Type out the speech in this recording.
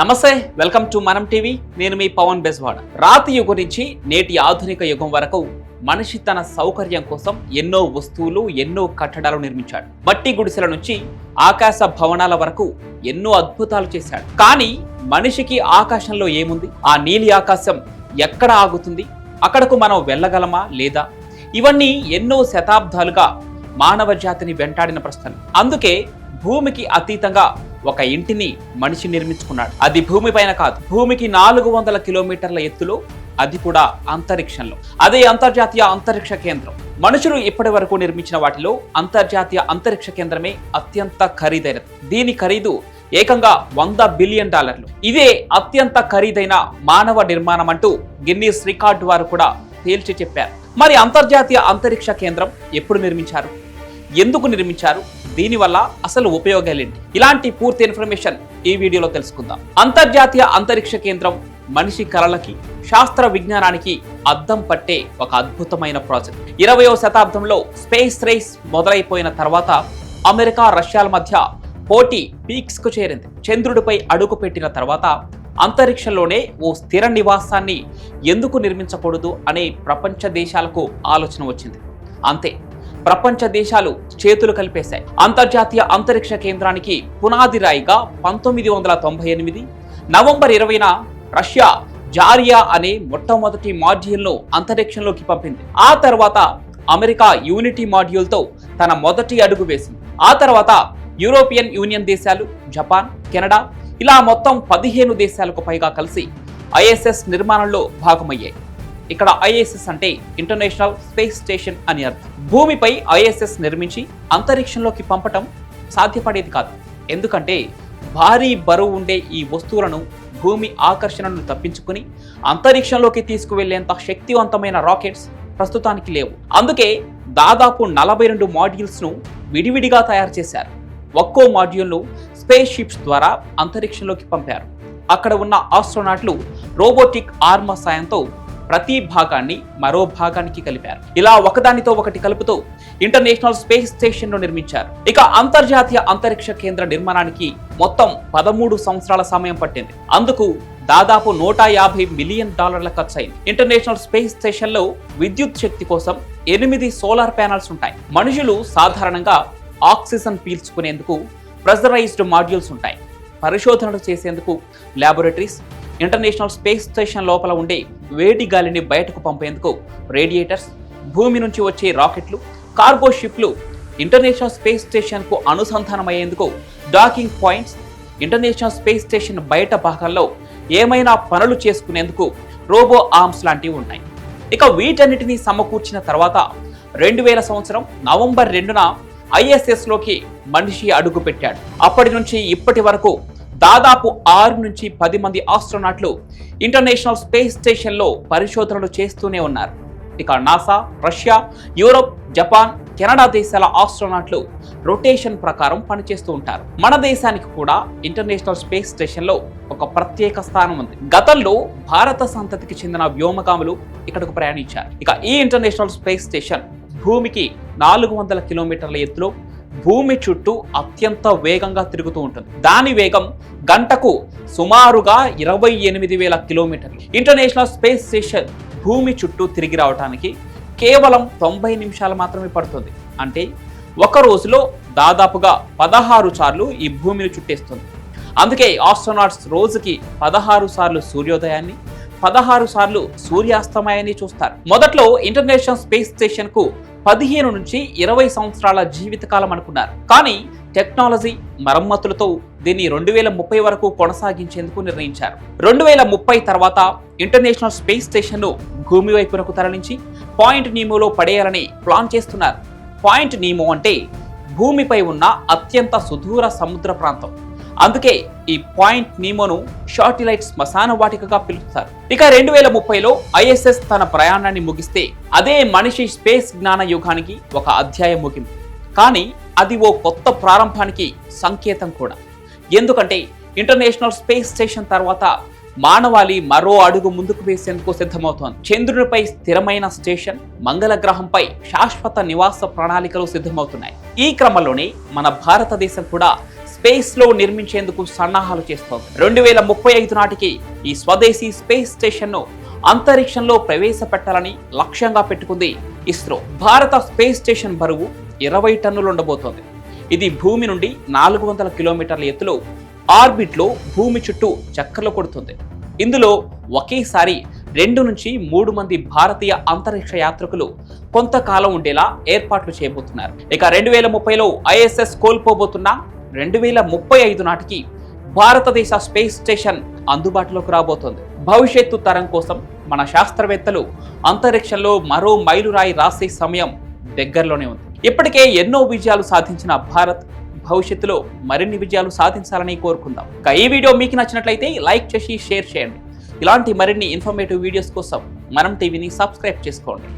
నమస్తే welcome to మనం TV. నేను మీ పవన్ బెస్వాడ రాతి యుగం నుంచి నేటి ఆధునిక యుగం వరకు మనిషి తన సౌకర్యం కోసం ఎన్నో వస్తువులు ఎన్నో కట్టడాలు నిర్మించాడు. మట్టి గుడిసెల నుంచి ఆకాశ భవనాల వరకు ఎన్నో అద్భుతాలు చేశాడు. కానీ మనిషికి ఆకాశంలో ఏముంది? ఆ నీలి ఆకాశం ఎక్కడ ఆగుతుంది? అక్కడకు మనం వెళ్ళగలమా లేదా? ఇవన్నీ ఎన్నో శతాబ్దాలుగా మానవ జాతిని వెంటాడిన ప్రశ్నలు. అందుకే భూమికి అతీతంగా ఒక ఇంటిని మనిషి నిర్మించుకున్నాడు. అది భూమిపైన కాదు. భూమికి నాలుగు వందల కిలోమీటర్ల ఎత్తులో అది కూడా అంతరిక్షంలో. అదే అంతర్జాతీయ అంతరిక్ష కేంద్రం. మనుషులు ఇప్పటి వరకు నిర్మించిన వాటిలో అంతర్జాతీయ అంతరిక్ష కేంద్రమే అత్యంత ఖరీదైనది. దీని ఖరీదు ఏకంగా వంద బిలియన్ డాలర్లు. ఇదే అత్యంత ఖరీదైన మానవ నిర్మాణం అంటూ గిన్నీస్ రికార్డు వారు కూడా తేల్చి చెప్పారు. మరి అంతర్జాతీయ అంతరిక్ష కేంద్రం ఎప్పుడు నిర్మించారు? ఎందుకు నిర్మించారు? దీనివల్ల అసలు ఉపయోగాలేంటి? ఇలాంటి పూర్తి ఇన్ఫర్మేషన్ ఈ వీడియోలో తెలుసుకుందాం. అంతర్జాతీయ అంతరిక్ష కేంద్రం మనిషి కళలకి శాస్త్ర విజ్ఞానానికి అద్దం పట్టే ఒక అద్భుతమైన ప్రాజెక్ట్. ఇరవయో శతాబ్దంలో స్పేస్ రేస్ మొదలైపోయిన తర్వాత అమెరికా రష్యాల మధ్య పోటీ పీక్స్కు చేరింది. చంద్రుడిపై అడుగు పెట్టిన తర్వాత అంతరిక్షంలోనే ఓ స్థిర నివాసాన్ని ఎందుకు నిర్మించకూడదు అనే ప్రపంచ దేశాలకు ఆలోచన వచ్చింది. అంతే ప్రపంచ దేశాలు చేతులు కలిపేశాయి. అంతర్జాతీయ అంతరిక్ష కేంద్రానికి పునాది రాయిగా పంతొమ్మిది వందల తొంభై ఎనిమిది నవంబర్ ఇరవైన రష్యా జారియా అనే మొట్టమొదటి మాడ్యూల్ను అంతరిక్షంలోకి పంపింది. ఆ తర్వాత అమెరికా యూనిటీ మాడ్యూల్తో తన మొదటి అడుగు వేసింది. ఆ తర్వాత యూరోపియన్ యూనియన్ దేశాలు జపాన్ కెనడా ఇలా మొత్తం పదిహేను దేశాలకు పైగా కలిసి ఐఎస్ఎస్ నిర్మాణంలో భాగమయ్యాయి. ఇక్కడ ఐఎస్ఎస్ అంటే ఇంటర్నేషనల్ స్పేస్ స్టేషన్ అని అర్థం. భూమిపై ఐఎస్ఎస్ నిర్మించి అంతరిక్షంలోకి పంపటం సాధ్యపడేది కాదు. ఎందుకంటే భారీ బరువు ఉండే ఈ వస్తువులను భూమి ఆకర్షణను తప్పించుకుని అంతరిక్షంలోకి తీసుకువెళ్ళేంత శక్తివంతమైన రాకెట్స్ ప్రస్తుతానికి లేవు. అందుకే దాదాపు నలభై రెండు మాడ్యూల్స్ను విడివిడిగా తయారు చేశారు. ఒక్కో మాడ్యూల్ను స్పేస్ షిప్స్ ద్వారా అంతరిక్షంలోకి పంపారు. అక్కడ ఉన్న ఆస్ట్రోనాట్లు రోబోటిక్ ఆర్మ సాయంతో ప్రతి భాగాన్ని మరో భాగానికి కలిపారు. ఇలా ఒకదానితో ఒకటి కలుపుతూ ఇంటర్నేషనల్ స్పేస్ స్టేషన్ను నిర్మించారు. ఇక అంతర్జాతీయ అంతరిక్ష కేంద్ర నిర్మాణానికి మొత్తం పదమూడు సంవత్సరాల సమయం పట్టింది. అందుకు దాదాపు నూట యాభై మిలియన్ డాలర్ల ఖర్చు అయింది ఇంటర్నేషనల్ స్పేస్ స్టేషన్లో విద్యుత్ శక్తి కోసం ఎనిమిది సోలార్ ప్యానల్స్ ఉంటాయి. మనుషులు సాధారణంగా ఆక్సిజన్ పీల్చుకునేందుకు ప్రెజరైజ్డ్ మాడ్యూల్స్ ఉంటాయి. పరిశోధనలు చేసేందుకు ల్యాబొరేటరీస్ ఇంటర్నేషనల్ స్పేస్ స్టేషన్ లోపల ఉండే వేడి గాలిని బయటకు పంపేందుకు రేడియేటర్స్ భూమి నుంచి వచ్చే రాకెట్లు కార్గో షిప్లు ఇంటర్నేషనల్ స్పేస్ స్టేషన్కు అనుసంధానమయ్యేందుకు docking points international space station బయట భాగాల్లో ఏమైనా పనులు చేసుకునేందుకు రోబో ఆర్మ్స్ లాంటివి ఉన్నాయి ఇక వీటన్నిటినీ సమకూర్చిన తర్వాత రెండు వేల సంవత్సరం నవంబర్ రెండున ఐఎస్ఎస్లోకి మనిషి అడుగు పెట్టాడు. అప్పటి నుంచి ఇప్పటి వరకు దాదాపు ఆరు నుంచి పది మంది ఆస్ట్రోనాట్లు ఇంటర్నేషనల్ స్పేస్ స్టేషన్లో పరిశోధనలు చేస్తూనే ఉన్నారు. ఇక NASA Russia Europe Japan Canada దేశాల ఆస్ట్రోనాట్లు రొటేషన్ ప్రకారం పనిచేస్తూ ఉంటారు. మన దేశానికి కూడా ఇంటర్నేషనల్ స్పేస్ స్టేషన్లో ఒక ప్రత్యేక స్థానం ఉంది. గతంలో భారత సంతతికి చెందిన వ్యోమగాములు ఇక్కడకు ప్రయాణించారు. ఇక ఈ ఇంటర్నేషనల్ స్పేస్ స్టేషన్ భూమికి నాలుగు వందల కిలోమీటర్ల ఎత్తులో భూమి చుట్టూ అత్యంత వేగంగా తిరుగుతూ ఉంటుంది. దాని వేగం గంటకు సుమారుగా ఇరవై ఎనిమిది వేల కిలోమీటర్లు. ఇంటర్నేషనల్ స్పేస్ స్టేషన్ భూమి చుట్టూ తిరిగి రావడానికి కేవలం తొంభై నిమిషాలు మాత్రమే పడుతుంది. అంటే ఒక రోజులో దాదాపుగా పదహారు సార్లు ఈ భూమిని చుట్టేస్తుంది. అందుకే ఆస్ట్రోనాట్స్ రోజుకి పదహారు సార్లు సూర్యోదయాన్ని పదహారు సార్లు సూర్యాస్తమయాన్ని చూస్తారు. మొదట్లో ఇంటర్నేషనల్ స్పేస్ స్టేషన్కు పదిహేను నుంచి ఇరవై సంవత్సరాల జీవితకాలం అనుకున్నారు. కానీ టెక్నాలజీ మరమ్మతులతో దీన్ని రెండు వేల ముప్పై వరకు కొనసాగించేందుకు నిర్ణయించారు. రెండు వేల ముప్పై తర్వాత ఇంటర్నేషనల్ స్పేస్ స్టేషన్ను భూమి వైపునకు తరలించి పాయింట్ నీమోలో పడేయాలని ప్లాన్ చేస్తున్నారు. పాయింట్ నీమో అంటే భూమిపై ఉన్న అత్యంత సుదూర సముద్ర ప్రాంతం. అందుకే ఈ పాయింట్ నీమోను షాటిలైట్ శ్మశాన వాటికగా పిలుస్తారు. ఇక రెండు వేల ముప్పైలో ఐఎస్ఎస్ తన ప్రయాణాన్ని ముగిస్తే అదే మనిషి స్పేస్ జ్ఞాన యుగానికి ఒక అధ్యాయం ముగింపు కానీ అది ఓ కొత్త ప్రారంభానికి సంకేతం కూడా. ఎందుకంటే ఇంటర్నేషనల్ స్పేస్ స్టేషన్ తర్వాత మానవాళి మరో అడుగు ముందుకు వేసేందుకు సిద్ధమవుతోంది. చంద్రుడిపై స్థిరమైన స్టేషన్ మంగళ గ్రహంపై శాశ్వత నివాస ప్రణాళికలు సిద్ధమవుతున్నాయి. ఈ క్రమంలోనే మన భారతదేశం కూడా స్పేస్లో నిర్మించేందుకు సన్నాహాలు చేస్తోంది. రెండు వేల ముప్పై ఐదు నాటికి ఈ స్వదేశీ స్పేస్ స్టేషన్ను అంతరిక్షంలో ప్రవేశపెట్టాలని లక్ష్యంగా పెట్టుకుంది ఇస్రో. భారత స్పేస్ స్టేషన్ బరువు ఇరవై టన్నులు ఉండబోతోంది ఇది భూమి నుండి నాలుగు వందల కిలోమీటర్ల ఎత్తులో ఆర్బిట్లో భూమి చుట్టూ చక్కర్లు కొడుతుంది. ఇందులో ఒకేసారి రెండు నుంచి మూడు మంది భారతీయ అంతరిక్ష యాత్రికులు కొంతకాలం ఉండేలా ఏర్పాట్లు చేయబోతున్నారు. ఇక రెండు వేల ముప్పైలో ఐఎస్ఎస్ కోల్పోబోతున్న రెండు వేల ముప్పై ఐదు నాటికి భారతదేశ స్పేస్ స్టేషన్ అందుబాటులోకి రాబోతోంది. భవిష్యత్తు తరం కోసం మన శాస్త్రవేత్తలు అంతరిక్షంలో మరో మైలురాయి రాసే సమయం దగ్గరలోనే ఉంది. ఇప్పటికే ఎన్నో విజయాలు సాధించిన భారత్ భవిష్యత్తులో మరిన్ని విజయాలు సాధించాలని కోరుకుందాం. ఇక ఈ వీడియో మీకు నచ్చినట్లయితే లైక్ చేసి షేర్ చేయండి. ఇలాంటి మరిన్ని ఇన్ఫర్మేటివ్ వీడియోస్ కోసం మనం టీవీని సబ్స్క్రైబ్ చేసుకోండి.